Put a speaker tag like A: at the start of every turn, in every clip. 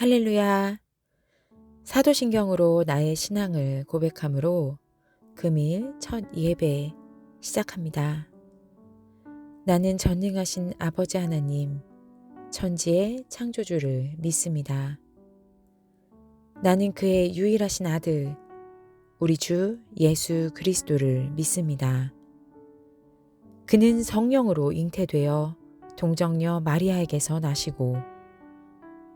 A: 할렐루야. 사도신경으로 나의 신앙을 고백함으로 금일 첫 예배 시작합니다. 나는 전능하신 아버지 하나님, 천지의 창조주를 믿습니다. 나는 그의 유일하신 아들, 우리 주 예수 그리스도를 믿습니다. 그는 성령으로 잉태되어 동정녀 마리아에게서 나시고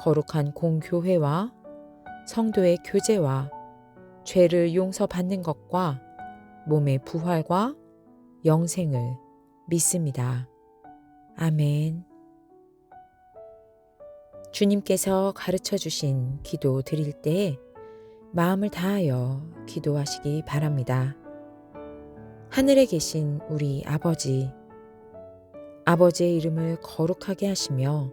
A: 거룩한 공교회와 성도의 교제와 죄를 용서받는 것과 몸의 부활과 영생을 믿습니다. 아멘. 주님께서 가르쳐 주신 기도 드릴 때 마음을 다하여 기도하시기 바랍니다. 하늘에 계신 우리 아버지, 아버지의 이름을 거룩하게 하시며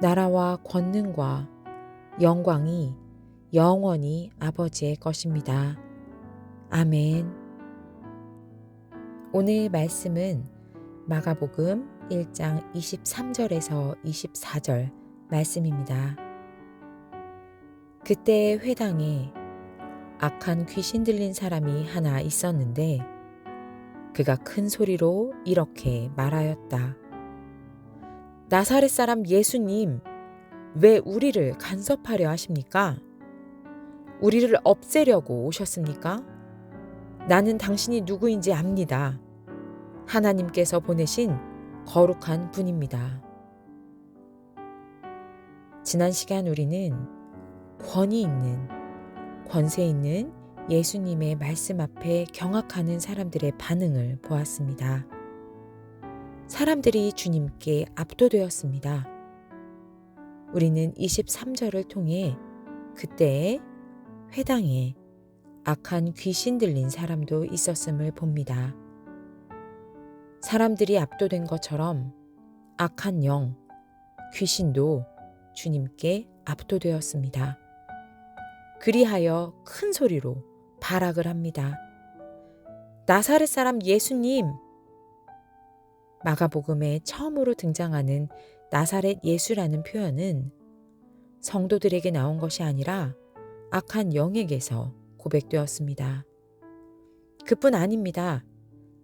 A: 나라와 권능과 영광이 영원히 아버지의 것입니다. 아멘. 오늘 말씀은 마가복음 1장 23절에서 24절 말씀입니다. 그때 회당에 악한 귀신 들린 사람이 하나 있었는데 그가 큰 소리로 이렇게 말하였다. 나사렛 사람 예수님, 왜 우리를 간섭하려 하십니까? 우리를 없애려고 오셨습니까? 나는 당신이 누구인지 압니다. 하나님께서 보내신 거룩한 분입니다. 지난 시간 우리는 권위 있는, 권세 있는 예수님의 말씀 앞에 경악하는 사람들의 반응을 보았습니다. 사람들이 주님께 압도되었습니다. 우리는 23절을 통해 그때의 회당에 악한 귀신 들린 사람도 있었음을 봅니다. 사람들이 압도된 것처럼 악한 영, 귀신도 주님께 압도되었습니다. 그리하여 큰 소리로 발악을 합니다. 나사렛 사람 예수님! 마가복음에 처음으로 등장하는 나사렛 예수라는 표현은 성도들에게 나온 것이 아니라 악한 영에게서 고백되었습니다. 그뿐 아닙니다.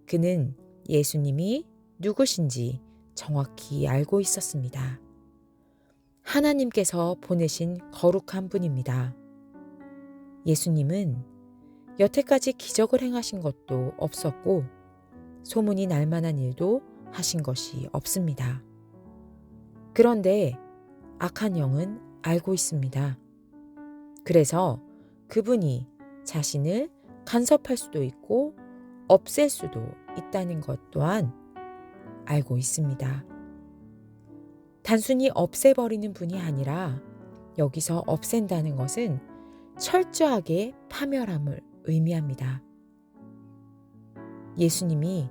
A: 그는 예수님이 누구신지 정확히 알고 있었습니다. 하나님께서 보내신 거룩한 분입니다. 예수님은 여태까지 기적을 행하신 것도 없었고 소문이 날 만한 일도 하신 것이 없습니다. 그런데 악한 영은 알고 있습니다. 그래서 그분이 자신을 간섭할 수도 있고 없앨 수도 있다는 것 또한 알고 있습니다. 단순히 없애버리는 분이 아니라 여기서 없앤다는 것은 철저하게 파멸함을 의미합니다. 예수님이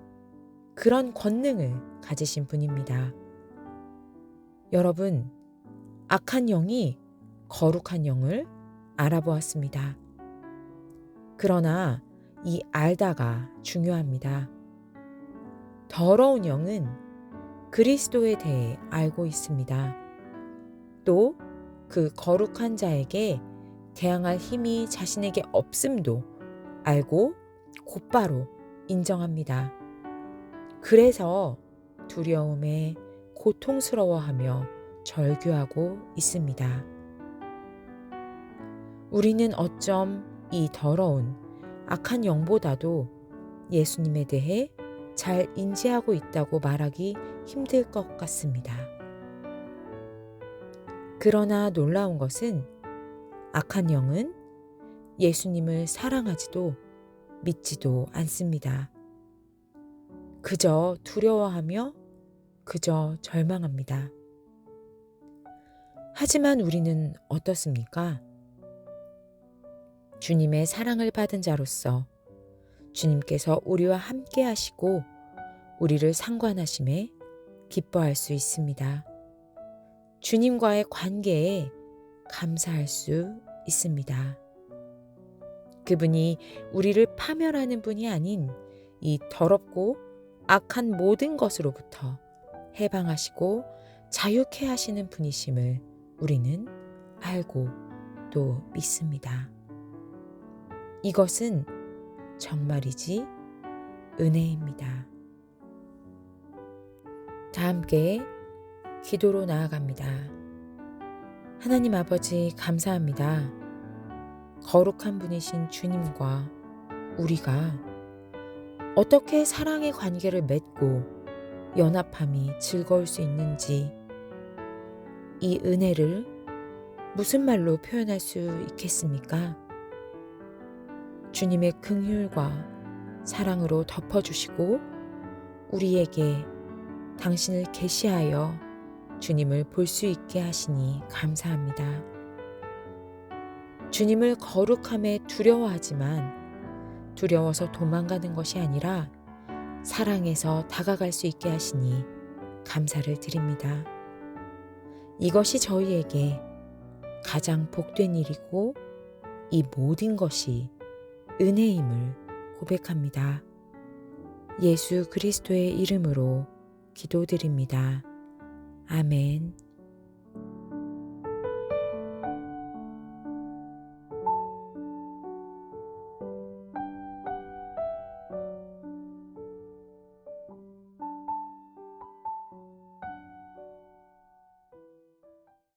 A: 그런 권능을 가지신 분입니다. 여러분, 악한 영이 거룩한 영을 알아보았습니다. 그러나 이 알다가 중요합니다. 더러운 영은 그리스도에 대해 알고 있습니다. 또 그 거룩한 자에게 대항할 힘이 자신에게 없음도 알고 곧바로 인정합니다. 그래서 두려움에 고통스러워하며 절규하고 있습니다. 우리는 어쩜 이 더러운 악한 영보다도 예수님에 대해 잘 인지하고 있다고 말하기 힘들 것 같습니다. 그러나 놀라운 것은 악한 영은 예수님을 사랑하지도 믿지도 않습니다. 그저 두려워하며 그저 절망합니다. 하지만 우리는 어떻습니까? 주님의 사랑을 받은 자로서 주님께서 우리와 함께 하시고 우리를 상관하심에 기뻐할 수 있습니다. 주님과의 관계에 감사할 수 있습니다. 그분이 우리를 파멸하는 분이 아닌 이 더럽고 악한 모든 것으로부터 해방하시고 자유케 하시는 분이심을 우리는 알고 또 믿습니다. 이것은 정말이지 은혜입니다. 다 함께 기도로 나아갑니다. 하나님 아버지 감사합니다. 거룩한 분이신 주님과 우리가 어떻게 사랑의 관계를 맺고 연합함이 즐거울 수 있는지 이 은혜를 무슨 말로 표현할 수 있겠습니까? 주님의 긍휼과 사랑으로 덮어주시고 우리에게 당신을 계시하여 주님을 볼 수 있게 하시니 감사합니다. 주님을 거룩함에 두려워하지만 두려워서 도망가는 것이 아니라 사랑해서 다가갈 수 있게 하시니 감사를 드립니다. 이것이 저희에게 가장 복된 일이고 이 모든 것이 은혜임을 고백합니다. 예수 그리스도의 이름으로 기도드립니다. 아멘.